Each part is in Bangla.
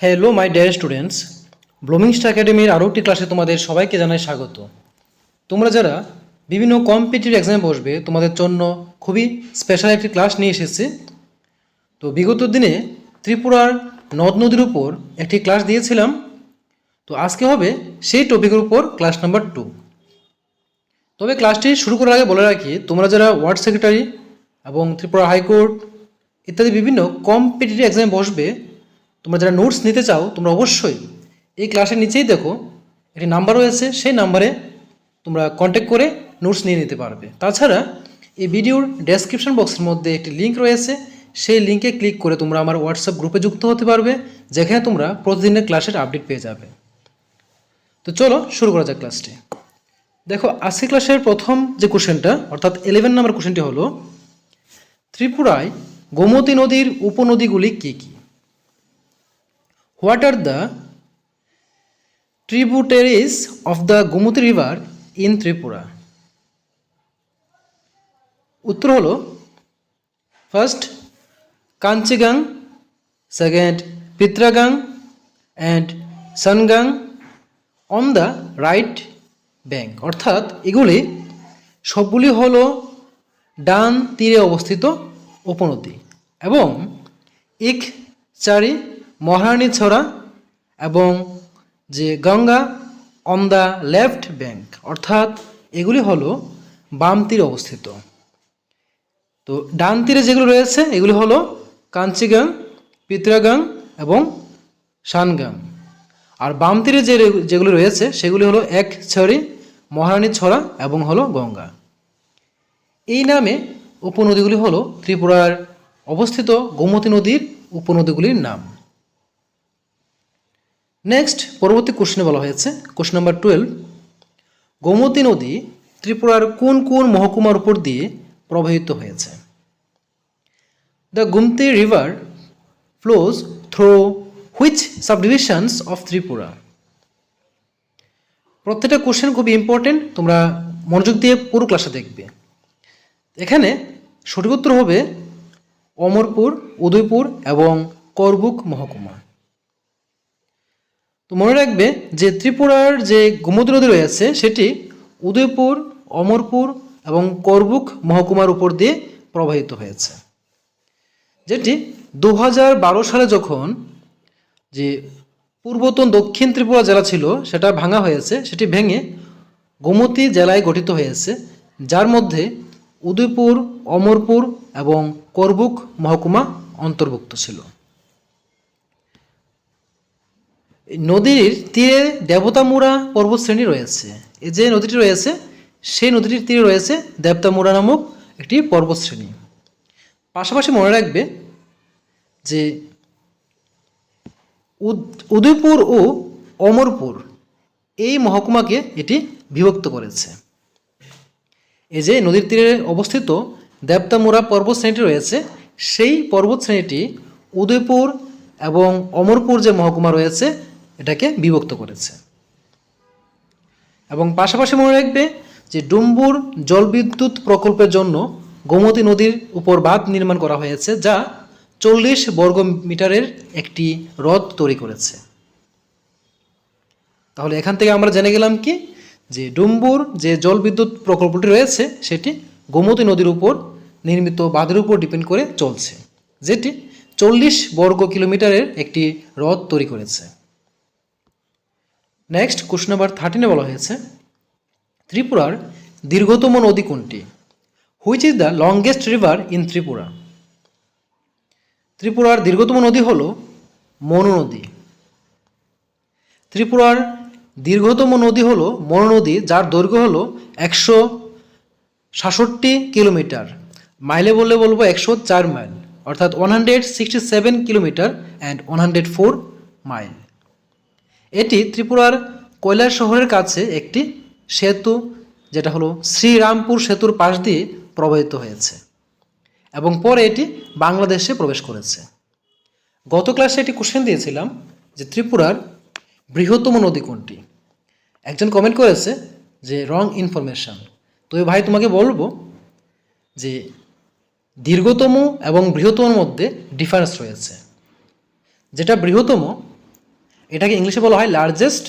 হ্যালো মাই ডিয়ার স্টুডেন্টস ব্লুমিংস্ট একাডেমির আরও একটি ক্লাসে তোমাদের সবাইকে জানাই স্বাগত। তোমরা যারা বিভিন্ন কম্পিটিটিভ এক্সামে বসবে, তোমাদের জন্য খুবই স্পেশাল একটি ক্লাস নিয়ে এসেছি। তো বিগত দিনে ত্রিপুরার নদ নদীর উপর একটি ক্লাস দিয়েছিলাম। তো আজকে হবে সেই টপিকের উপর ক্লাস নাম্বার টু তবে ক্লাসটি শুরু করার আগে বলে রাখি, তোমরা যারা ওয়ার্ড সেক্রেটারি এবং ত্রিপুরা হাইকোর্ট ইত্যাদি বিভিন্ন কম্পিটিটিভ এক্সামে বসবে তোমরা যারা নোটস নিতে চাও, তোমরা অবশ্যই এই ক্লাসের নিচেই দেখো, একটি নাম্বার রয়েছে, সেই নাম্বারে তোমরা কন্ট্যাক্ট করে নোটস নিয়ে নিতে পারবে। তাছাড়া এই ভিডিওর ডেসক্রিপশন বক্সের মধ্যে একটি লিঙ্ক রয়েছে, সেই লিঙ্কে ক্লিক করে তোমরা আমার হোয়াটসঅ্যাপ গ্রুপে যুক্ত হতে পারবে, যেখানে তোমরা প্রতিদিনের ক্লাসের আপডেট পেয়ে যাবে। তো চলো শুরু করা যাক ক্লাসটি দেখো আজকে ক্লাসের প্রথম যে কোশ্চেনটা অর্থাৎ ইলেভেন নাম্বার কোশ্চেনটি হলো, ত্রিপুরায় গোমতী নদীর উপনদীগুলি কী কী? What are the tributaries of the Gomati river in Tripura উত্তর হলো first Kanchigang second Pitragang and Sangang on the right bank অর্থাৎ এগুলি সবগুলি হল ডান তীরে অবস্থিত উপনদী এবং ইক চারি মহারানী ছড়া এবং যে Ganga on the left bank অর্থাৎ এগুলি হলো বাম তীরে অবস্থিত। তো ডান তীরে যেগুলো রয়েছে, এগুলি হলো কাঞ্চিগাং, পিত্রাগাং এবং শানগাং আর বাম তীরে যে যেগুলি রয়েছে, সেগুলি হলো এক ছড়ি, মহারানী ছড়া এবং হলো গঙ্গা। এই নামে উপনদীগুলি হলো ত্রিপুরার অবস্থিত গোমতী নদীর উপনদীগুলির নাম। নেক্সট পরবর্তী কোশ্চেনে বলা হয়েছে। কোশ্চেন নাম্বার টুয়েলভ গোমতী নদী ত্রিপুরার কোন কোন মহকুমার উপর দিয়ে প্রবাহিত হয়েছে? The Gumti river flows through which subdivisions of Tripura প্রত্যেকটা কোশ্চেন খুবই ইম্পর্টেন্ট তোমরা মনোযোগ দিয়ে পুরো ক্লাসে দেখবে। এখানে সঠিক উত্তর হবে অমরপুর, উদয়পুর এবং করবুক মহকুমা। তো মনে রাখবে যে ত্রিপুরার যে গোমতী নদী রয়েছে সেটি উদয়পুর, অমরপুর এবং করবুক মহকুমার উপর দিয়ে প্রবাহিত হয়েছে। যেটি দু হাজার বারো সালে যখন যে পূর্বতন দক্ষিণ ত্রিপুরা জেলা ছিল, সেটা ভাঙা হয়েছে, সেটি ভেঙে গোমতী জেলায় গঠিত হয়েছে, যার মধ্যে উদয়পুর, অমরপুর এবং করবুক মহকুমা অন্তর্ভুক্ত ছিল এই নদীর তীরে দেবতামুড়া পর্বতশ্রেণী রয়েছে। এই যে নদীটি রয়েছে, সেই নদীটির তীরে রয়েছে দেবতামুড়া নামক একটি পর্বতশ্রেণী। পাশাপাশি মনে রাখবে যে উদ- উদয়পুর ও অমরপুর এই মহকুমাকে এটি বিভক্ত করেছে। এই যে নদীর তীরে অবস্থিত দেবতামুড়া পর্বত শ্রেণীটি রয়েছে, সেই পর্বতশ্রেণীটি উদয়পুর এবং অমরপুর যে মহকুমা রয়েছে এটাকে বিভক্ত করেছে। এবং পাশাপাশি মনে রাখবে যে ডুম্বুর জলবিদ্যুৎ প্রকল্পের জন্য গোমতী নদীর উপর বাঁধ নির্মাণ করা হয়েছে, যা চল্লিশ বর্গ মিটারের একটি হ্রদ তৈরি করেছে। তাহলে এখান থেকে আমরা জেনে গেলাম কি? যে ডুম্বুর যে জলবিদ্যুৎ প্রকল্পটি রয়েছে, সেটি গোমতী নদীর উপর নির্মিত বাঁধের উপর ডিপেন্ড করে চলছে, যেটি চল্লিশ বর্গ কিলোমিটারের একটি হ্রদ তৈরি করেছে। নেক্সট কোশ্চেন নাম্বার থার্টিনে বলা হয়েছে, ত্রিপুরার দীর্ঘতম নদী কোনটি? Which is the longest river in Tripura? ত্রিপুরার দীর্ঘতম নদী হল মনু নদী। ত্রিপুরার দীর্ঘতম নদী হল মনু নদী, যার দৈর্ঘ্য হল একশো সাতষট্টি কিলোমিটার। মাইলে বললে বলব একশো চার মাইল, অর্থাৎ one hundred sixty seven kilometre and one hundred four mile. এটি ত্রিপুরার কৈলাস শহরের কাছে একটি সেতু, যেটা হলো শ্রীরামপুর সেতুর পাশ দিয়ে প্রবাহিত হয়েছে এবং পরে এটি বাংলাদেশে প্রবেশ করেছে। গত ক্লাসে একটি কোশ্চেন দিয়েছিলাম যে ত্রিপুরার বৃহত্তম নদী কোনটি? একজন কমেন্ট করেছে যে রং ইনফরমেশন তো ভাই তোমাকে বলব যে, দীর্ঘতম এবং বৃহত্তম মধ্যে ডিফারেন্স রয়েছে। যেটা বৃহত্তম এটাকে ইংলিশে বলা হয় লার্জেস্ট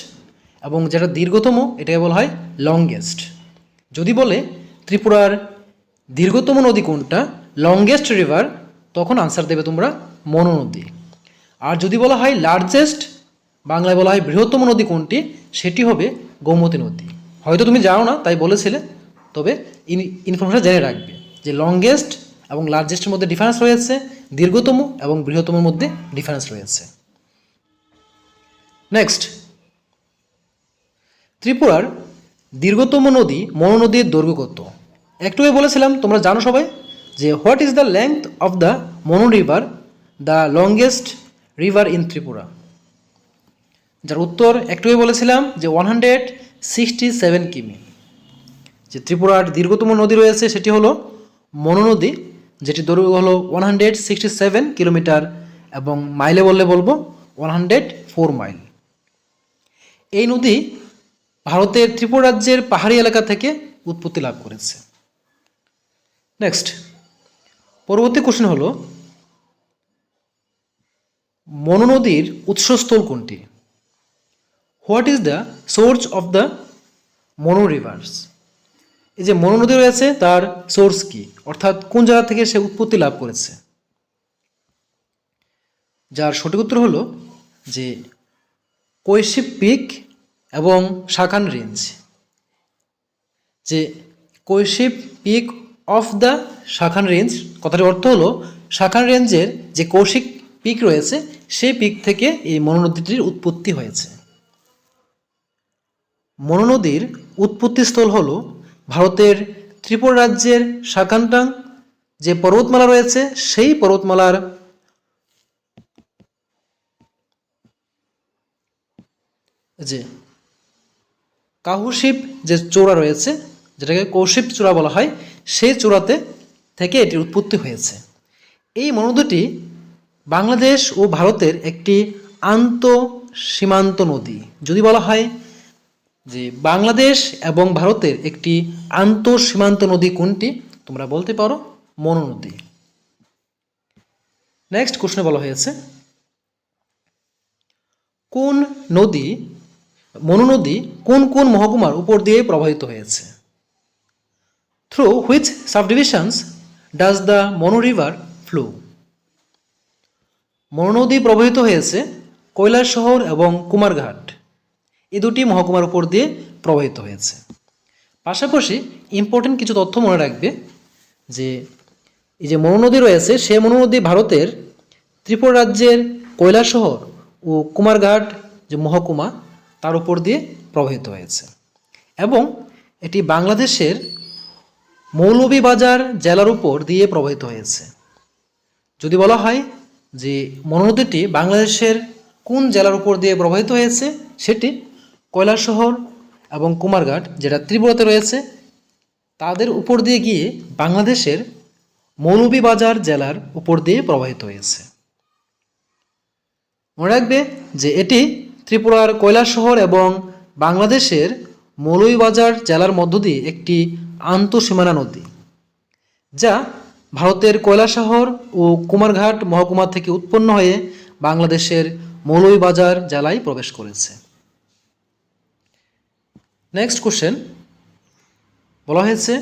এবং যেটা দীর্ঘতম, এটাকে বলা হয় লংগেস্ট যদি বলে ত্রিপুরার দীর্ঘতম নদী কোনটা লংগেস্ট রিভার তখন আনসার দেবে তোমরা মনু নদী আর যদি বলা হয় লার্জেস্ট বাংলায় বলা হয় বৃহত্তম নদী কোনটি, সেটি হবে গোমতী নদী। হয়তো তুমি জানো না, তাই বলেছিলে, তবে ইনফরমেশন জেনে রাখবে যে লংগেস্ট এবং লার্জেস্টের মধ্যে ডিফারেন্স রয়েছে, দীর্ঘতম এবং বৃহত্তমের মধ্যে ডিফারেন্স রয়েছে। নেক্সট ত্রিপুরার দীর্ঘতম নদী মনু নদীর দৈর্ঘ্য কত একটু বলেছিলাম, তোমরা জানো সবাই, যে what is the length of the Manu river, the longest river in Tripura? যার উত্তর একটু বলেছিলাম যে ওয়ান হান্ড্রেড সিক্সটি সেভেন কিমি। যে ত্রিপুরার দীর্ঘতম নদী রয়েছে, সেটি হলো মনু নদী যেটি দৈর্ঘ্য হলো one hundred sixty seven kilometre এবং মাইলে বললে বলব ওয়ান হান্ড্রেড ফোর মাইল। এই নদী ভারতের ত্রিপুরা রাজ্যের পাহাড়ি এলাকা থেকে উৎপত্তি লাভ করেছে। নেক্সট পরবর্তী কোশ্চেন হলো মনু নদীর উৎসস্থল কোনটি? What is the source of the Mano rivers এই যে মনু নদী রয়েছে, তার সোর্স কি? অর্থাৎ কোন জায়গা থেকে সে উৎপত্তি লাভ করেছে? যার সঠিক উত্তর হলো যে কৈশিপ পিক এবং শাখান রেঞ্জ। যে Kaiship peak of the Shakhan range, কথাটির অর্থ হলো শাখান রেঞ্জের যে কৌশিক পিক রয়েছে, সেই পিক থেকে এই মনোনদীটির উৎপত্তি হয়েছে। মনোনদীর উৎপত্তিস্থল হল ভারতের ত্রিপুরা রাজ্যের শাখানটাং, যে পর্বতমালা রয়েছে, সেই পর্বতমালার যে কাহুশিপ যে চূড়া রয়েছে, যেটাকে কৌশিপ চূড়া বলা হয়, সেই চূড়াতে থেকে এটির উৎপত্তি হয়েছে। এই মনোদীটি বাংলাদেশ ও ভারতের একটি আন্ত সীমান্ত নদী। যদি বলা হয় যে বাংলাদেশ এবং ভারতের একটি আন্ত সীমান্ত নদী কোনটি, তোমরা বলতে পারো মনু নদী নেক্সট কোশ্চনে বলা হয়েছে, কোন নদী মনু নদী কোন কোন মহকুমার উপর দিয়ে প্রবাহিত হয়েছে? Through which subdivisions does the Manu river flow Manu নদী প্রবাহিত হয়েছে কৈলাস শহর এবং কুমারঘাট। এই দুটি মহকুমার উপর দিয়ে প্রবাহিত হয়েছে। পাশাপাশি ইম্পর্টেন্ট কিছু তথ্য মনে রাখবে যে, এই যে মনু নদী রয়েছে, সে মনু নদী ভারতের ত্রিপুরা রাজ্যের কৈলাস শহর ও কুমারঘাট যে মহকুমা তার উপর দিয়ে প্রবাহিত হয়েছে। এবং এটি বাংলাদেশের মৌলভীবাজার জেলার উপর দিয়ে প্রবাহিত হয়েছে। যদি বলা হয় যে মনোনদীটি বাংলাদেশের কোন জেলার উপর দিয়ে প্রবাহিত হয়েছে, সেটি কৈলাস শহর এবং কুমারঘাট, যেটা ত্রিপুরাতে রয়েছে, তাদের উপর দিয়ে গিয়ে বাংলাদেশের মৌলভীবাজার জেলার উপর দিয়ে প্রবাহিত হয়েছে। মনে রাখবে যে এটি ত্রিপুরার কৈলাস শহর এবং বাংলাদেশের মৌলভীবাজার জেলার মধ্য দিয়ে একটি আন্তঃসীমানা নদী, যা ভারতের কৈলাসহর ও কুমারঘাট মহকুমা থেকে উৎপন্ন হয়ে বাংলাদেশের মৌলভীবাজার জেলায় প্রবেশ করেছে। নেক্সট কোশ্চেন বলা হয়েছে,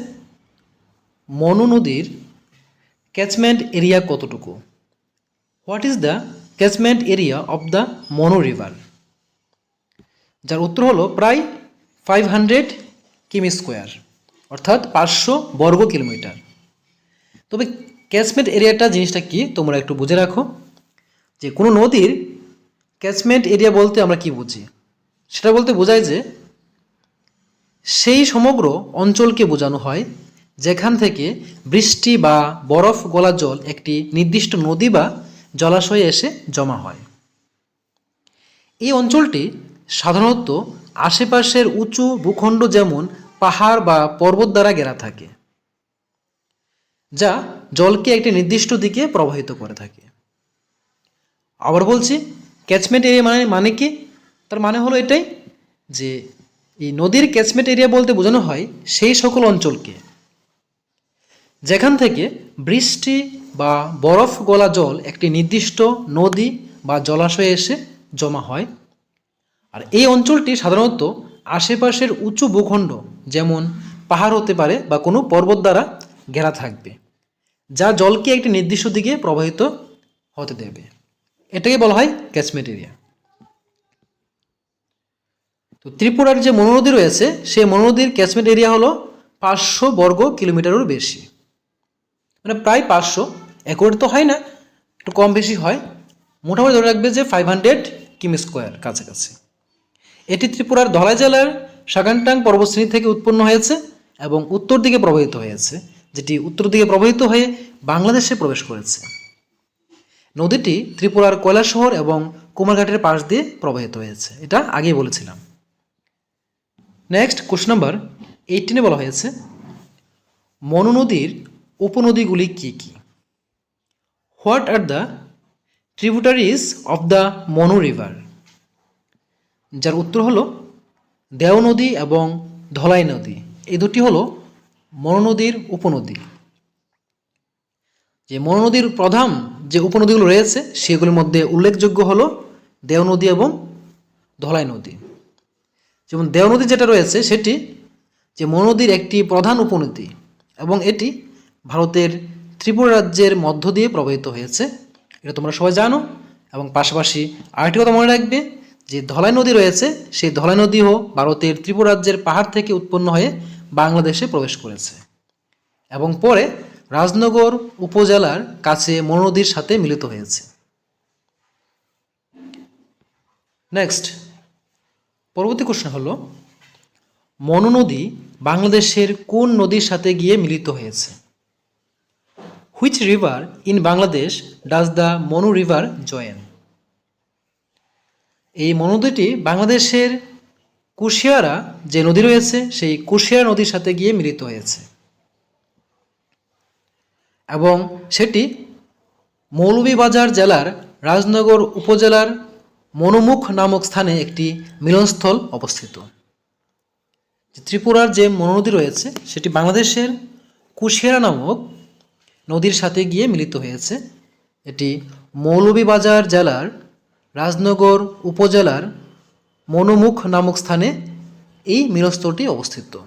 মনু নদীর ক্যাচমেন্ট এরিয়া কতটুকু? What is the catchment area of the Manu river যার উত্তর হলো প্রায় ফাইভ হান্ড্রেড কিমি স্কোয়ার, অর্থাৎ পাঁচশো বর্গ কিলোমিটার। তবে ক্যাচমেন্ট এরিয়াটা জিনিসটা কি, তোমরা একটু বুঝে রাখো। যে কোনো নদীর ক্যাচমেন্ট এরিয়া বলতে আমরা কি বুঝি? সেটা বলতে বোঝায় যে সেই সমগ্র অঞ্চলকে বোঝানো হয় যেখান থেকে বৃষ্টি বা বরফ গলা জল একটি নির্দিষ্ট নদী বা জলাশয়ে এসে জমা হয়। এই অঞ্চলটি সাধারণত আশেপাশের উঁচু ভূখণ্ড যেমন পাহাড় বা পর্বত দ্বারা ঘেরা থাকে, যা জলকে একটি নির্দিষ্ট দিকে প্রবাহিত করে থাকে। আবার বলছি ক্যাচমেন্ট এরিয়া মানে মানে কি? তার মানে হলো এটাই যে এই নদীর ক্যাচমেন্ট এরিয়া বলতে বোঝানো হয় সেই সকল অঞ্চলকে, যেখান থেকে বৃষ্টি বা বরফ গলা জল একটি নির্দিষ্ট নদী বা জলাশয়ে এসে জমা হয়। আর এই অঞ্চলটি সাধারণত আশেপাশের উঁচু ভূখণ্ড, যেমন পাহাড় হতে পারে বা কোনো পর্বত দ্বারা ঘেরা থাকবে, যা জলকে একটি নির্দিষ্ট দিকে প্রবাহিত হতে দেবে। এটাকে বলা হয় ক্যাচমেন্ট এরিয়া তো ত্রিপুরার যে মনোনদী রয়েছে, সেই মনোনদীর ক্যাচমেন্ট এরিয়া হলো পাঁচশো বর্গ কিলোমিটারেরও বেশি। মানে প্রায় পাঁচশো। একর তো হয় না, একটু কম বেশি হয়। মোটামুটি ধরে রাখবে যে ফাইভ হান্ড্রেড কিমি স্কোয়ার কাছাকাছি। এটি ত্রিপুরার ধলাই জেলার সাগানটাং পর্বতশ্রেণী থেকে উৎপন্ন হয়েছে এবং উত্তর দিকে প্রবাহিত হয়েছে, যেটি উত্তর দিকে প্রবাহিত হয়ে বাংলাদেশে প্রবেশ করেছে। নদীটি ত্রিপুরার কয়লা শহর এবং কুমারঘাটের পাশ দিয়ে প্রবাহিত হয়েছে। এটা আগেই বলেছিলাম। নেক্সট কোশ্চেন নাম্বার এইটিনে বলা হয়েছে, মনু নদীর উপনদীগুলি কি কি? What are the tributaries of the Manu river যার উত্তর হলো দেও নদী এবং ধলাই নদী। এই দুটি হলো মনু নদীর উপনদী। যে মনু নদীর প্রধান যে উপনদীগুলো রয়েছে, সেগুলির মধ্যে উল্লেখযোগ্য হলো দেও নদী এবং ধলাই নদী। যেমন দেও নদী যেটা রয়েছে, সেটি যে মনু নদীর একটি প্রধান উপনদী এবং এটি ভারতের ত্রিপুরা রাজ্যের মধ্য দিয়ে প্রবাহিত হয়েছে। এটা তোমরা সবাই জানো এবং পাশাপাশি আরেকটি কথা মনে রাখবে যে ধলাই নদী রয়েছে, সেই ধলাই নদীও ভারতের ত্রিপুরা রাজ্যের পাহাড় থেকে উৎপন্ন হয়ে বাংলাদেশে প্রবেশ করেছে। এবং পরে রাজনগর উপজেলার কাছে মনু নদীর সাথে মিলিত হয়েছে। নেক্সট পরবর্তী কোশ্চেন হলো মনু নদী বাংলাদেশের কোন নদীর সাথে গিয়ে মিলিত হয়েছে? Which river in Bangladesh does the Manu river join এই মনু নদীটি বাংলাদেশের কুশিয়ারা যে নদী রয়েছে, সেই কুশিয়ারা নদীর সাথে গিয়ে মিলিত হয়েছে। এবং সেটি মৌলভীবাজার জেলার রাজনগর উপজেলার মনোমুখ নামক স্থানে একটি মিলনস্থল অবস্থিত। ত্রিপুরার যে মনোনদী রয়েছে, সেটি বাংলাদেশের কুশিয়ারা নামক নদীর সাথে গিয়ে মিলিত হয়েছে। এটি মৌলভীবাজার জেলার রাজনগর উপজেলার মনোমুখ নামক স্থানে এই মিলস্তরটি অবস্থিত।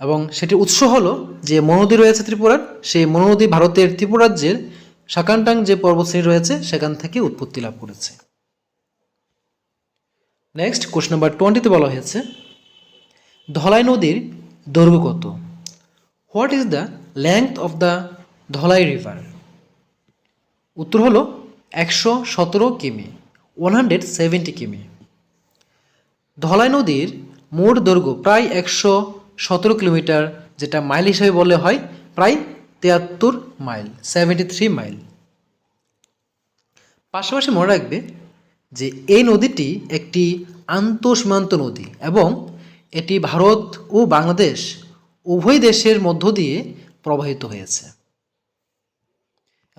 এবং সেটির উৎস হলো যে মনোনদী রয়েছে ত্রিপুরার, সেই মনোনদী ভারতের ত্রিপুরা রাজ্যের সাকানটাং যে পর্বতশ্রেণী রয়েছে, সেখান থেকে উৎপত্তি লাভ করেছে। নেক্সট কোশ্চেন নাম্বার টোয়েন্টিতে বলা হয়েছে, ধলাই নদীর দৈর্ঘ্য কত? What is the length of the Dhalai river উত্তর হলো একশো সতেরো কিমি ওয়ান হান্ড্রেড সেভেন্টি কিমি। ধলাই নদীর মোট দৈর্ঘ্য প্রায় একশো সতেরো কিলোমিটার, যেটা মাইল হিসেবে বললে হয় প্রায় তিয়াত্তর মাইল সেভেন্টি থ্রি মাইল। পাশাপাশি মনে রাখবে যে এই নদীটি একটি আন্তঃসীমান্ত নদী এবং এটি ভারত ও বাংলাদেশ উভয় দেশের মধ্য দিয়ে প্রবাহিত হয়েছে।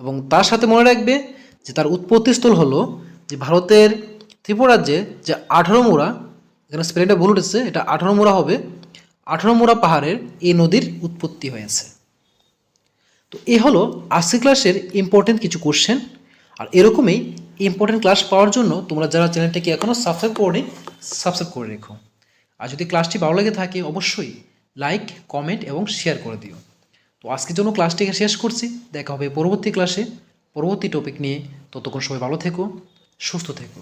এবং তার সাথে মনে রাখবে যে তার উৎপত্তিস্থল হলো যে ভারতের ত্রিপুরা রাজ্যে যে আঠারো মোড়া, এখানে স্পেলিংটা ভুল উঠেছে, এটা আঠারো মোড়া হবে, আঠারো মোড়া পাহাড়ের এই নদীর উৎপত্তি হয়েছে। তো এ হলো আজকে ক্লাসের ইম্পর্টেন্ট কিছু কোশ্চেন আর এরকমই ইম্পর্টেন্ট ক্লাস পাওয়ার জন্য তোমরা যারা চ্যানেলটাকে এখনও সাবস্ক্রাইব করনি সাবস্ক্রাইব করে রেখো। আর যদি ক্লাসটি ভালো লেগে থাকে, অবশ্যই লাইক কমেন্ট এবং শেয়ার করে দিও। তো আজকের জন্য ক্লাসটিকে শেষ করছি, দেখা হবে পরবর্তী ক্লাসে পরবর্তী টপিক নিয়ে ততক্ষণ সবাই ভালো থেকো সুস্থ থেকো।